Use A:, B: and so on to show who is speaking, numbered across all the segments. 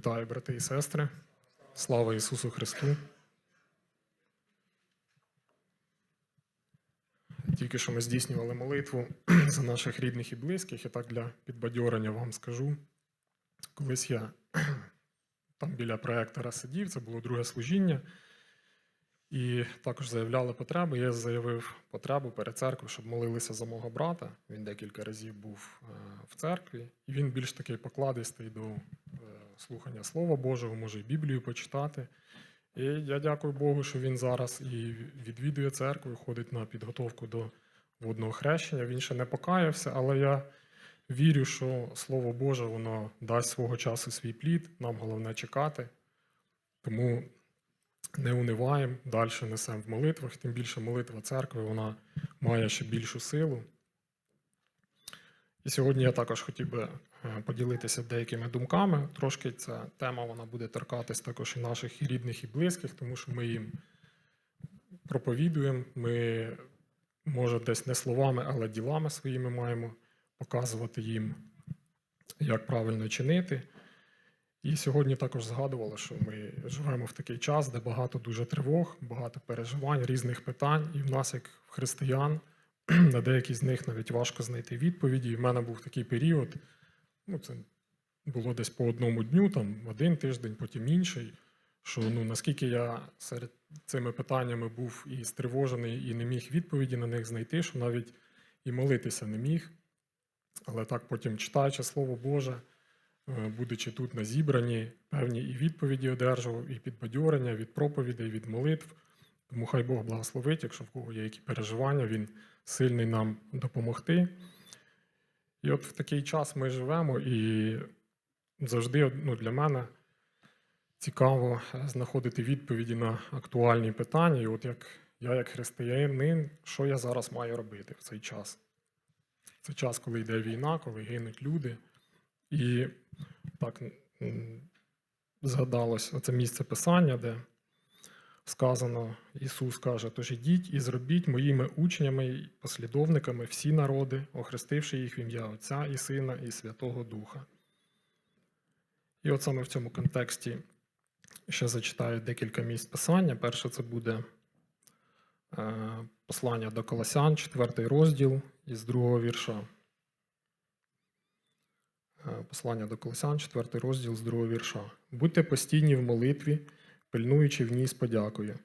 A: Вітаю, брати і сестри. Слава Ісусу Христу. Тільки що ми здійснювали молитву за наших рідних і близьких, і так для підбадьорення вам скажу. Колись я там біля проектора сидів, це було друге служіння, і також заявляли потреби. Я заявив потребу перед церквою, щоб молилися за мого брата. Він декілька разів був е, в церкві, і він більш такий покладистий до слухання Слова Божого, може і Біблію почитати. І я дякую Богу, що він зараз і відвідує церкву, і ходить на підготовку до водного хрещення. Він ще не покаявся, але я вірю, що Слово Боже воно дасть свого часу свій плід. Нам головне чекати. Тому не униваємо, далі несемо в молитвах, тим більше молитва церкви вона має ще більшу силу. І сьогодні я також хотів би е, поділитися деякими думками. Трошки ця тема вона буде торкатись також і наших і рідних, і близьких, тому що ми їм проповідуємо. Ми, може, десь не словами, але ділами своїми маємо показувати їм, як правильно чинити. І сьогодні також згадували, що ми живемо в такий час, де багато дуже тривог, багато переживань, різних питань. І в нас, як в християн, на деякі з них навіть важко знайти відповіді. І в мене був такий період, ну це було десь по одному дню, там один тиждень, потім інший. Що ну наскільки я серед цими питаннями був і стривожений, і не міг відповіді на них знайти, що навіть і молитися не міг. Але так потім читаючи Слово Боже, е, будучи тут на зібранні, певні і відповіді одержував, і підбадьорення від проповідей, від молитв. Тому хай Бог благословить, якщо в кого є які переживання, Він сильний нам допомогти. І от в такий час ми живемо, і завжди ну, для мене цікаво знаходити відповіді на актуальні питання. І от як я, як християнин, що я зараз маю робити в цей час? Це час, коли йде війна, коли гинуть люди. І так згадалось оце місце писання, де сказано, Ісус каже: тож ідіть і зробіть моїми учнями і послідовниками всі народи, охрестивши їх в ім'я Отця і Сина, і Святого Духа. І от саме в цьому контексті ще зачитаю декілька місць писання. Перше, це буде е, послання до Колосян, 4 розділ із другого вірша. Е, Послання до Колосян, 4 розділ з другого вірша. Будьте постійні в молитві, пильнуючи в ній з подякою.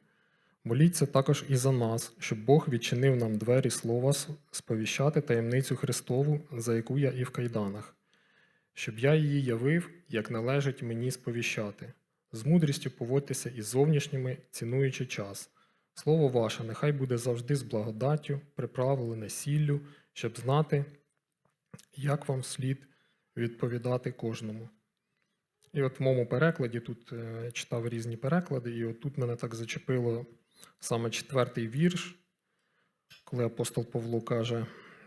A: Моліться також і за нас, щоб Бог відчинив нам двері слова сповіщати таємницю Христову, за яку я і в кайданах, щоб я її явив, як належить мені сповіщати. З мудрістю поводьтеся із зовнішніми, цінуючи час. Слово ваше нехай буде завжди з благодаттю, приправлене сіллю, щоб знати, як вам слід відповідати кожному. І от в моєму перекладі тут е, читав різні переклади, і от тут мене так зачепило саме четвертий вірш, коли апостол Павло каже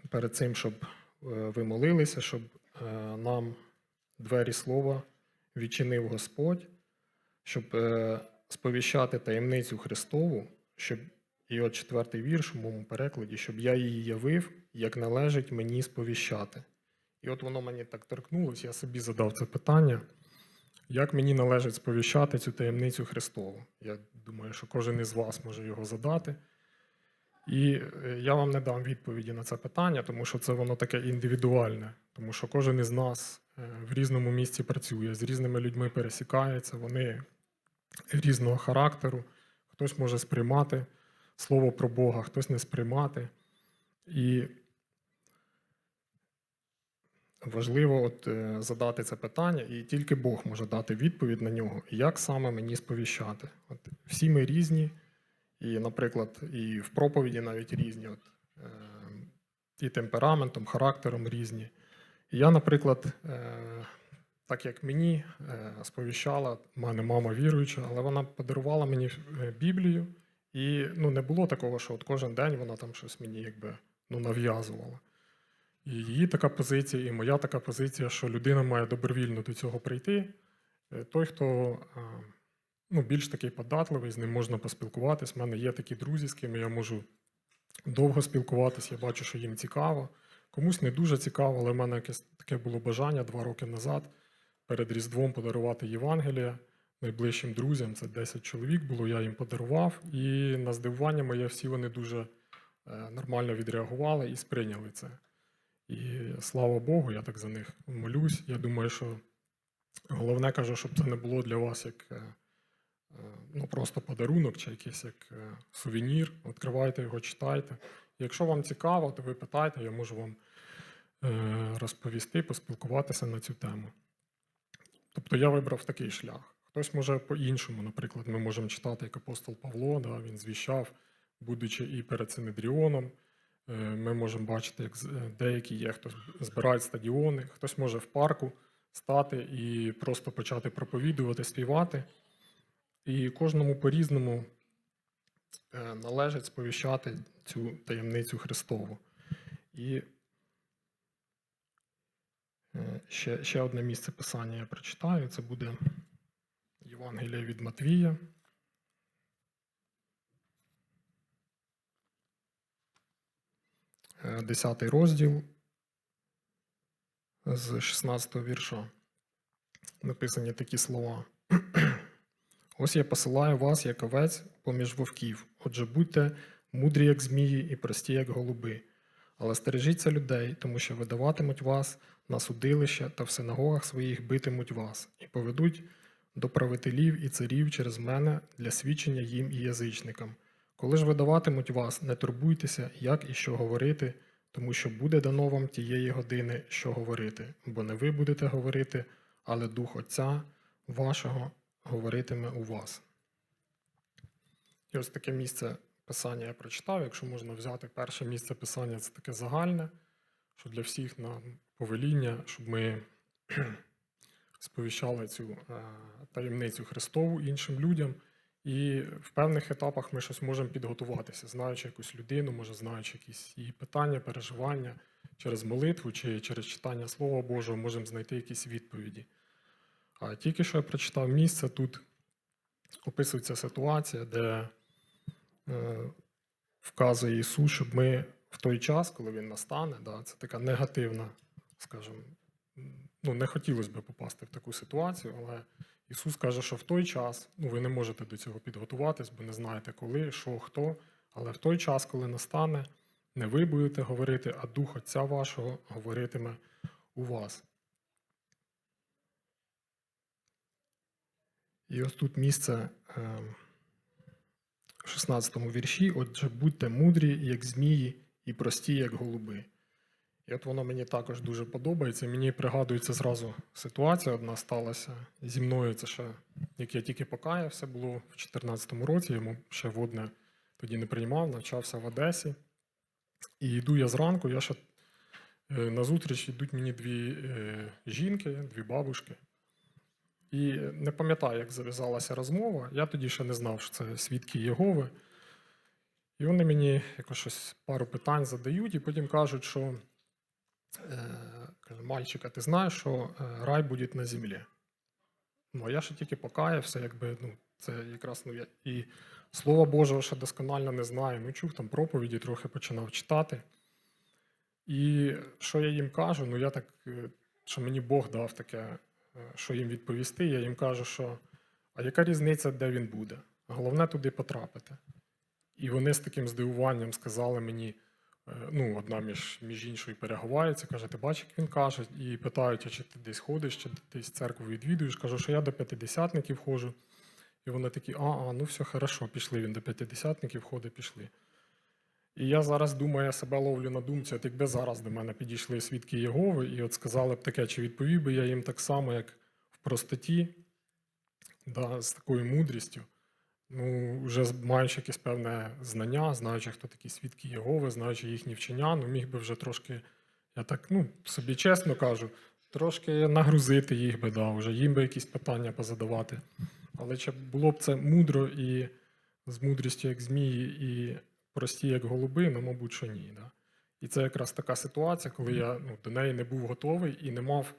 A: перед цим, щоб е, ви молилися, щоб е, нам двері слова відчинив Господь, щоб сповіщати таємницю Христову, щоб і от четвертий вірш у моєму перекладі, щоб я її явив, як належить мені сповіщати. І от воно мені так торкнулося, я собі задав це питання. Як мені належить сповіщати цю таємницю Христову? Я думаю, що кожен із вас може його задати. І е, я вам не дам відповіді на це питання, тому що це воно таке індивідуальне, тому що кожен із нас е, в різному місці працює, з різними людьми пересікається, вони різного характеру. Хтось може сприймати слово про Бога, хтось не сприймати. І важливо от, е, задати це питання, і тільки Бог може дати відповідь на нього, як саме мені сповіщати. От, всі ми різні, і, наприклад, і в проповіді навіть різні, от, е, і темпераментом, характером різні. І я, наприклад, е, так як мені сповіщала, в мене мама віруюча, але вона подарувала мені Біблію, і ну, не було такого, що от кожен день вона там щось мені якби ну, нав'язувала. І її така позиція, і моя така позиція, що людина має добровільно до цього прийти. Е, Той, хто ну, більш такий податливий, з ним можна поспілкуватись. У мене є такі друзі, з ким я можу довго спілкуватись, я бачу, що їм цікаво. Комусь не дуже цікаво, але в мене якесь таке було бажання два роки назад перед Різдвом подарувати Євангелія найближчим друзям. Це 10 чоловік було, я їм подарував. І на здивування моє всі вони дуже е, нормально відреагували і сприйняли це. І слава Богу, я так за них молюсь. Я думаю, що головне кажу, щоб це не було для вас як е, е, ну, просто подарунок чи якийсь як е, сувенір. Відкривайте його, читайте. Якщо вам цікаво, то ви питайте, я можу вам розповісти, поспілкуватися на цю тему. Тобто я вибрав такий шлях. Хтось може по-іншому, наприклад, ми можемо читати, як апостол Павло, да, він звіщав, будучи і перед Синедріоном. Е, Ми можемо бачити, як е, деякі є, хто збирають стадіони, хтось може в парку стати і просто почати проповідувати, співати. І кожному по-різному е, належить сповіщати цю таємницю Христову. І ще, ще одне місце писання я прочитаю. Це буде Євангелія від Матвія. 10 розділ з 16 вірша. Написані такі слова. Ось я посилаю вас, як овець, поміж вовків. Отже, будьте мудрі, як змії, і прості, як голуби. Але стережіться людей, тому що видаватимуть вас на судилище та в синагогах своїх битимуть вас, і поведуть до правителів і царів через мене для свідчення їм і язичникам. Коли ж видаватимуть вас, не турбуйтеся, як і що говорити, тому що буде дано вам тієї години, що говорити, бо не ви будете говорити, але Дух Отця вашого говоритиме у вас. І ось таке місце писання я прочитав. Якщо можна взяти перше місце писання, це таке загальне, що для всіх на повеління, щоб ми сповіщали цю е, таємницю Христову іншим людям. І в певних етапах ми щось можемо підготуватися, знаючи якусь людину, може знаючи якісь її питання, переживання через молитву чи через читання Слова Божого, можемо знайти якісь відповіді. А тільки що я прочитав місце, тут описується ситуація, де е, вказує Ісус, щоб ми в той час, коли Він настане, да, це така негативна, скажімо, ну, не хотілося б попасти в таку ситуацію, але Ісус каже, що в той час ну, ви не можете до цього підготуватись, бо не знаєте коли, що, хто. Але в той час, коли настане, не ви будете говорити, а Дух Отця вашого говоритиме у вас. І ось тут місце е, в 16 вірші. Отже, будьте мудрі, як змії, і прості, як голуби. І от воно мені також дуже подобається. Мені пригадується зразу ситуація одна сталася зі мною. Це ще як я тільки покаявся, було в 2014 році. Йому ще водне тоді не приймав, навчався в Одесі. І йду я зранку, я ще е, на зустріч йдуть мені дві е, жінки, дві бабушки. І не пам'ятаю, як зав'язалася розмова. Я тоді ще не знав, що це свідки Єгови. І вони мені якось щось пару питань задають, і потім кажуть, що е, каже, мальчик, ти знаєш, що е, рай буде на землі. Ну, а я ще тільки покаявся, якби, ну, це якраз ну, я і Слова Божого ще досконально не знаю. Ну, чув там проповіді, трохи починав читати. І що я їм кажу? Ну, я так, е, що мені Бог дав таке, що їм відповісти. Я їм кажу, що а яка різниця, де він буде? Головне туди потрапити. І вони з таким здивуванням сказали мені, ну, одна між, між іншою переговарюється, каже, ти бачиш, як він каже, і питають, чи ти десь ходиш, чи десь церкву відвідуєш. Кажу, що я до п'ятидесятників ходжу. І вони такі, а, а, ну все хорошо, пішли. Він до п'ятидесятників ходить, пішли. І я зараз думаю, я себе ловлю на думці, от якби зараз до мене підійшли свідки Єгови і от сказали б таке, чи відповів би я їм так само, як в простоті, да, з такою мудрістю. Ну, вже маючи якесь певне знання, знаючи, хто такі свідки Єгови, знаючи їхні вчення, ну міг би вже трошки, я так ну, собі чесно кажу, трошки нагрузити їх би, да, вже їм би якісь питання позадавати. Але чи було б це мудро і з мудрістю, як змії, і прості, як голуби, ну, мабуть, що ні. Да? І це якраз така ситуація, коли я ну, до неї не був готовий і не мав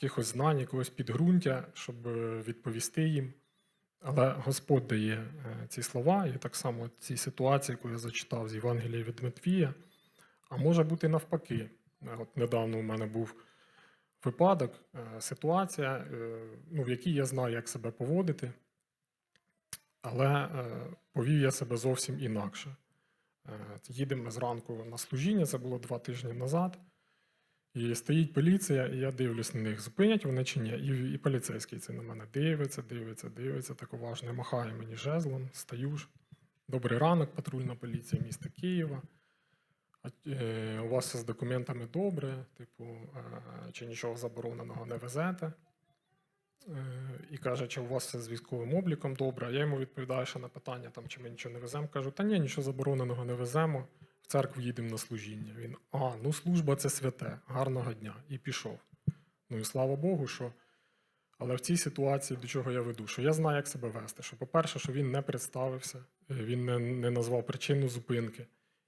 A: якихось знань, якогось підґрунтя, щоб е, відповісти їм. Але Господь дає е, ці слова, і так само в цій ситуації, яку я зачитав з Євангелія від Матвія, а може бути навпаки. Е, От недавно у мене був випадок, е, ситуація, ну, в якій я знаю, як себе поводити, але повів я себе зовсім інакше. Їдемо зранку на служіння, це було два тижні назад. І стоїть поліція, і я дивлюсь на них, зупинять вони чи ні. І, і поліцейський це на мене дивиться, дивиться, дивиться, так уважно махає мені жезлом, стаю ж. Добрий ранок, патрульна поліція міста Києва. Е, у вас з документами добре, типу, е, чи нічого забороненого не везете. Е, і каже, чи у вас все з військовим обліком добре. Я йому відповідаю ще на питання, там, чи ми нічого не веземо. Кажу, та ні, нічого забороненого не веземо. В церкву їдемо на служіння. Він, а, ну служба це святе, гарного дня. І пішов. Ну і слава Богу, що. Але в цій ситуації до чого я веду? Що я знаю, як себе вести. Що, по-перше, що він не представився, е, він не, не назвав причину зупинки.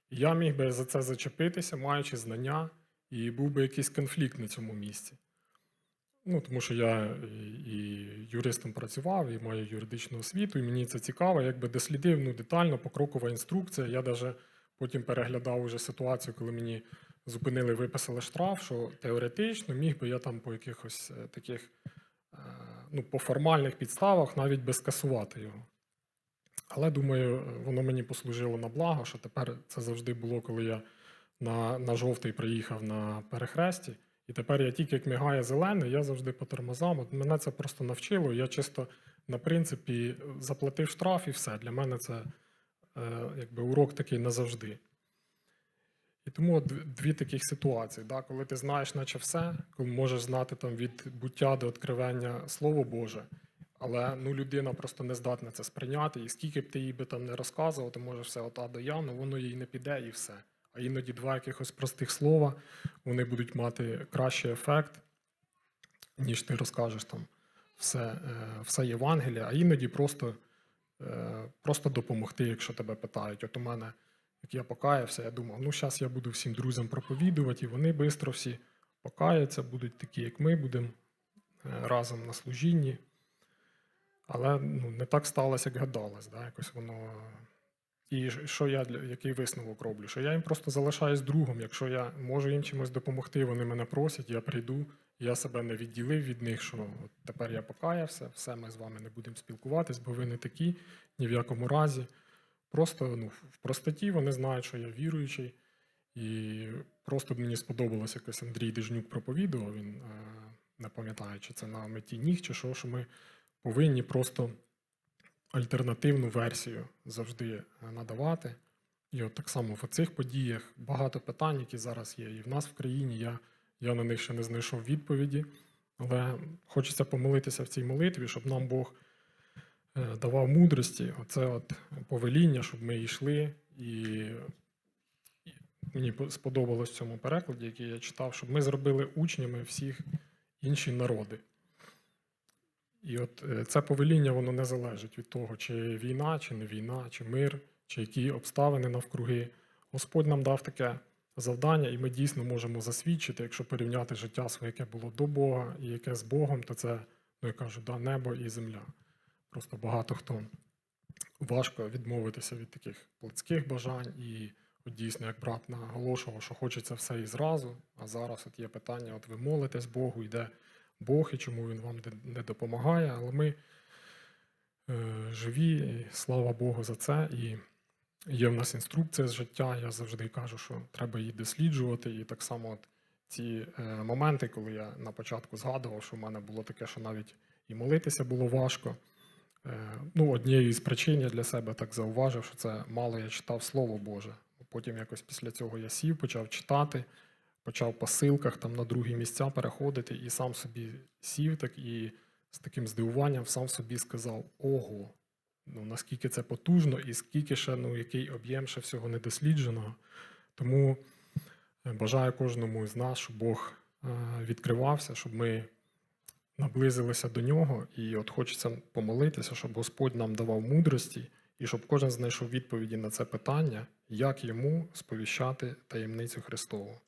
A: І я міг би за це зачепитися, маючи знання, і був би якийсь конфлікт на цьому місці. Ну, тому що я і, і юристом працював, і маю юридичну освіту, і мені це цікаво, якби дослідив ну, детально, покрокова інструкція. Я навіть потім переглядав уже ситуацію, коли мені зупинили, виписали штраф, що теоретично міг би я там по якихось е, таких, е, ну, по формальних підставах навіть би скасувати його. Але думаю, воно мені послужило на благо, що тепер це завжди було, коли я на, на жовтий приїхав на перехресті. І тепер я тільки як мігає зелений, я завжди по тормозам. От мене це просто навчило. Я чисто на принципі заплатив штраф і все. Для мене це якби урок такий назавжди. І тому дві таких ситуації, да, коли ти знаєш, наче все, коли можеш знати там від буття до відкривання Слово Боже, але ну, людина просто не здатна це сприйняти, і скільки б ти їй би там не розказував, ти можеш все от А до Я, ну воно їй не піде і все. А іноді два якихось простих слова вони будуть мати кращий ефект, ніж ти розкажеш там все, е, все Євангеліє, а іноді просто, е, просто допомогти, якщо тебе питають. От у мене, як я покаявся, я думав, ну зараз я буду всім друзям проповідувати, і вони швидко всі покаяться, будуть такі, як ми, будемо е, разом на служінні. Але ну, не так сталося, як гадалось. Да? Якось воно. І що я для який висновок роблю? Що я їм просто залишаюсь другом. Якщо я можу їм чимось допомогти, вони мене просять, я прийду, я себе не відділив від них, що от тепер я покаявся, все, ми з вами не будемо спілкуватись, бо ви не такі ні в якому разі. Просто ну, в простоті вони знають, що я віруючий. І просто мені сподобалось якось Андрій Дежнюк проповідував. Він е, не пам'ятаю, чи це на меті ніг, чи що, що ми повинні просто альтернативну версію завжди надавати. І от так само в цих подіях багато питань, які зараз є, і в нас в країні я, я на них ще не знайшов відповіді. Але хочеться помолитися в цій молитві, щоб нам Бог е, давав мудрості, оце от повеління, щоб ми йшли. І мені сподобалось в цьому перекладі, який я читав, щоб ми зробили учнями всіх інші народи. І от е, це повеління воно не залежить від того, чи війна, чи не війна, чи мир, чи які обставини навкруги. Господь нам дав таке завдання, і ми дійсно можемо засвідчити, якщо порівняти життя своє, яке було до Бога і яке з Богом, то це, ну я кажу, да, небо і земля. Просто багато хто важко відмовитися від таких плотських бажань. І от дійсно, як брат наголошував, що хочеться все і зразу. А зараз от є питання: от ви молитесь Богу, йде Бог і чому він вам не- допомагає. Але ми е, живі, і слава Богу за це. І є в нас інструкція з життя. Я завжди кажу, що треба її досліджувати. І так само от ці е, моменти, коли я на початку згадував, що в мене було таке, що навіть і молитися було важко. Е, Ну, однією із причин я для себе так зауважив, що це мало я читав Слово Боже. Потім якось після цього я сів, почав читати, почав по силках там на другі місця переходити, і сам собі сів так і з таким здивуванням сам собі сказав: Ого, ну наскільки це потужно, і скільки ще ну, який об'єм ще всього недослідженого. Тому е, бажаю кожному з нас, щоб Бог е, відкривався, щоб ми наблизилися до нього, і от хочеться помолитися, щоб Господь нам давав мудрості, і щоб кожен знайшов відповіді на це питання, як йому сповіщати таємницю Христову.